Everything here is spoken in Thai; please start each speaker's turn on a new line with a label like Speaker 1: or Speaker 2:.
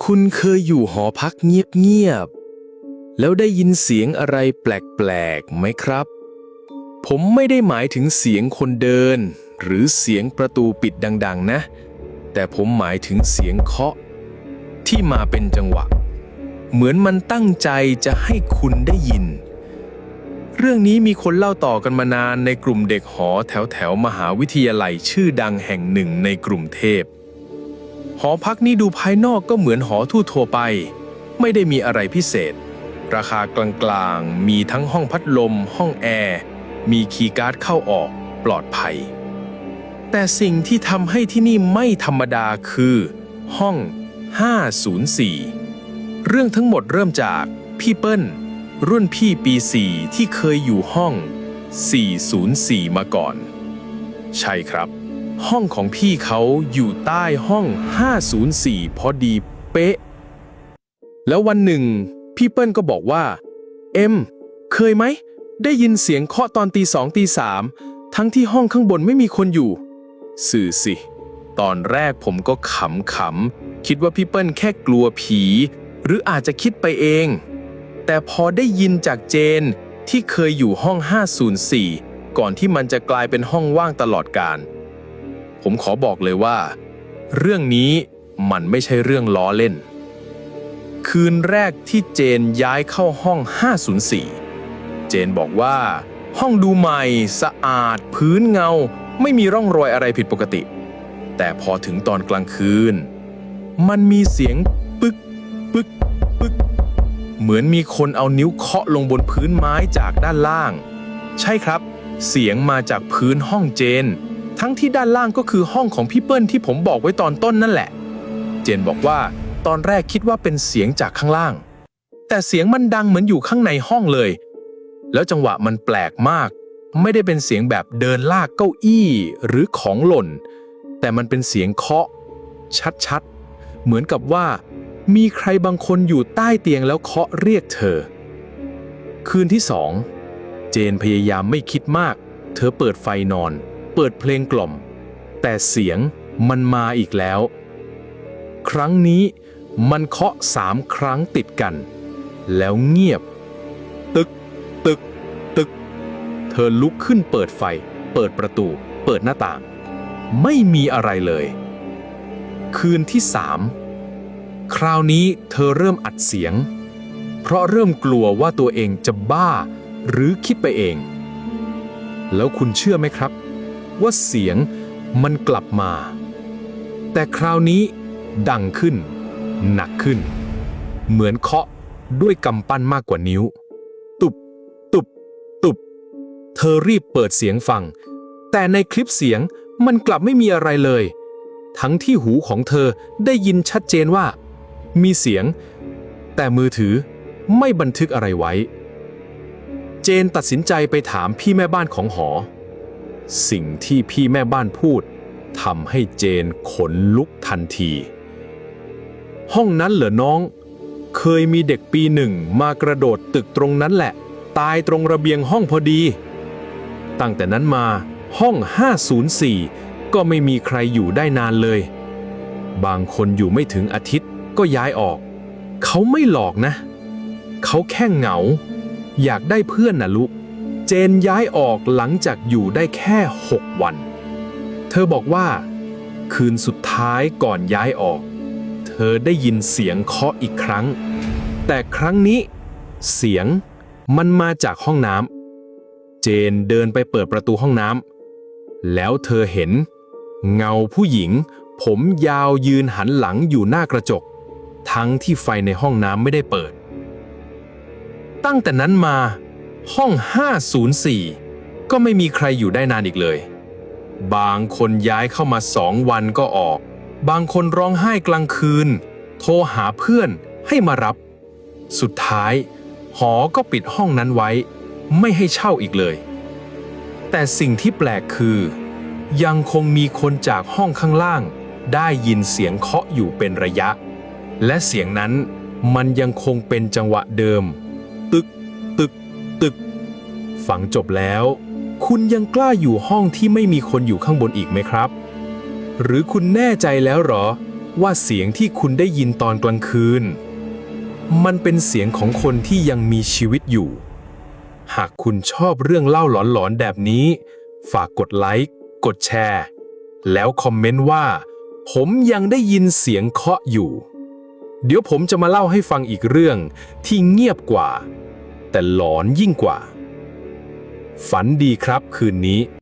Speaker 1: คุณเคยอยู่หอพักเงียบๆ แล้วได้ยินเสียงอะไรแปลกๆไหมครับ ผมไม่ได้หมายถึงเสียงคนเดิน หรือเสียงประตูปิดดังๆนะ แต่ผมหมายถึงเสียงเคาะ ที่มาเป็นจังหวะ เหมือนมันตั้งใจจะให้คุณได้ยิน เรื่องนี้มีคนเล่าต่อกันมานานในกลุ่มเด็กหอแถวแถวมหาวิทยาลัยชื่อดังแห่งหนึ่งในกรุงเทพ หอพักนี้ดูภายนอกก็เหมือนหอทั่วทั่วๆไป ไม่ได้มีอะไรพิเศษ ราคากลางๆ มีทั้งห้องพัดลม ห้องแอร์มีคีย์การ์ดเข้าออกปลอดภัย แต่สิ่งที่ทำให้ที่นี่ไม่ธรรมดาคือ ห้อง 504 เรื่องทั้งหมดเริ่มจากพี่เปิ้ล รุ่นพี่ปี 4 ที่เคยอยู่ห้อง 404 มาก่อน ใช่ครับ ห้องของพี่เขาอยู่ใต้ห้อง 504 พอดีเป๊ะ แล้ววันหนึ่ง พี่เปิ้ลก็บอกว่า เอ็ม เคยไหม ได้ยินเสียงเคาะตอนตีสองตีสามทั้งที่ห้องข้างบนไม่มีคนอยู่ สื่อสิ ตอนแรกผมก็ขำขำคิดว่าพี่เปิ้ลแค่กลัวผี หรืออาจจะคิดไปเอง แต่พอได้ยินจากเจนที่เคยอยู่ห้อง 504 ก่อนที่มันจะกลายเป็นห้องว่างตลอดการ ผมขอบอกเลยว่า เรื่องนี้มันไม่ใช่เรื่องล้อเล่น คืนแรกที่เจนย้ายเข้าห้อง 504 เจนบอกว่า ห้องดูใหม่สะอาด พื้นเงา ไม่มีร่องรอยอะไรผิดปกติ แต่พอถึงตอนกลางคืน มันมีเสียงปึกปึกปึก เหมือนมีคนเอานิ้วเคาะลงบนพื้นไม้จากด้านล่าง ใช่ครับ เสียงมาจากพื้นห้องเจน ทั้งที่ด้านล่างก็คือห้องของพี่เปิ้ลที่ผมบอกไว้ตอนต้นนั่นแหละ เจนบอกว่าตอนแรกคิดว่าเป็นเสียงจากข้างล่าง แต่เสียงมันดังเหมือนอยู่ข้างในห้องเลย แล้วจังหวะมันแปลกมาก ไม่ได้เป็นเสียงแบบเดินลากเก้าอี้หรือของหล่น แต่มันเป็นเสียงเคาะ ชัดๆ เหมือนกับว่า มีใครบางคนอยู่ใต้เตียงแล้วเคาะเรียกเธอ คืนที่สอง เจนพยายามไม่คิดมาก เธอเปิดไฟนอน เปิดเพลงกล่อม แต่เสียงมันมาอีกแล้ว ครั้งนี้มันเคาะสามครั้งติดกัน แล้วเงียบ ตึก ตึก ตึก เธอลุกขึ้นเปิดไฟ เปิดประตู เปิดหน้าต่าง ไม่มีอะไรเลย คืนที่สามคราวนี้เธอเริ่มอัดเสียง เพราะเริ่มกลัวว่าตัวเองจะบ้าหรือคิดไปเอง แล้วคุณเชื่อไหมครับ ว่าเสียงมันกลับมา แต่คราวนี้ดังขึ้น หนักขึ้น เหมือนเคาะด้วยกำปั้นมากกว่านิ้ว ตุบ ตุบ ตุบ เธอรีบเปิดเสียงฟัง แต่ในคลิปเสียงมันกลับไม่มีอะไรเลย ทั้งที่หูของเธอได้ยินชัดเจนว่า มีเสียง แต่มือถือไม่บันทึกอะไรไว้ เจนตัดสินใจไปถามพี่แม่บ้านของหอ สิ่งที่พี่แม่บ้านพูดทำให้เจนขนลุกทันที ห้องนั้นเหรอน้อง เคยมีเด็กปีหนึ่งมากระโดดตึกตรงนั้นแหละ ตายตรงระเบียงห้องพอดี ตั้งแต่นั้นมาห้อง 504 ก็ไม่มีใครอยู่ได้นานเลย บางคนอยู่ไม่ถึงอาทิตย์ก็ย้ายออก เขาไม่หลอกนะ เขาแค่เหงา อยากได้เพื่อนนะลูก จนย้ายออกหลังจากอยู่ได้แค่ 6 วัน เธอบอกว่า คืนสุดท้ายก่อนย้ายออก เธอได้ยินเสียงเคาะอีกครั้ง แต่ครั้งนี้ เสียงมันมาจากห้องน้ำเจนเดินไปเปิดประตูห้องน้ำแล้วเธอเห็น เงาผู้หญิง ผมยาวยืนหันหลังอยู่หน้ากระจก ทั้งที่ไฟในห้องน้ำไม่ได้เปิด ตั้งแต่นั้นมา ห้อง 504 ก็ไม่มีใครอยู่ได้นานอีกเลย บางคนย้ายเข้ามาสองวันก็ออก บางคนร้องไห้กลางคืน โทรหาเพื่อนให้มารับ สุดท้าย หอก็ปิดห้องนั้นไว้ ไม่ให้เช่าอีกเลย แต่สิ่งที่แปลกคือ ยังคงมีคนจากห้องข้างล่าง ได้ยินเสียงเคาะอยู่เป็นระยะ และเสียงนั้นมันยังคงเป็นจังหวะเดิม ฟังจบแล้ว คุณยังกล้าอยู่ห้องที่ไม่มีคนอยู่ข้างบนอีกไหมครับ หรือคุณแน่ใจแล้วเหรอ ว่าเสียงที่คุณได้ยินตอนกลางคืน มันเป็นเสียงของคนที่ยังมีชีวิตอยู่ หากคุณชอบเรื่องเล่าหลอนๆแบบนี้ ฝากกดไลค์กดแชร์ แล้วคอมเมนต์ว่า ผมยังได้ยินเสียงเคาะอยู่ เดี๋ยวผมจะมาเล่าให้ฟังอีกเรื่องที่เงียบกว่า แต่หลอนยิ่งกว่า ฝันดีครับคืนนี้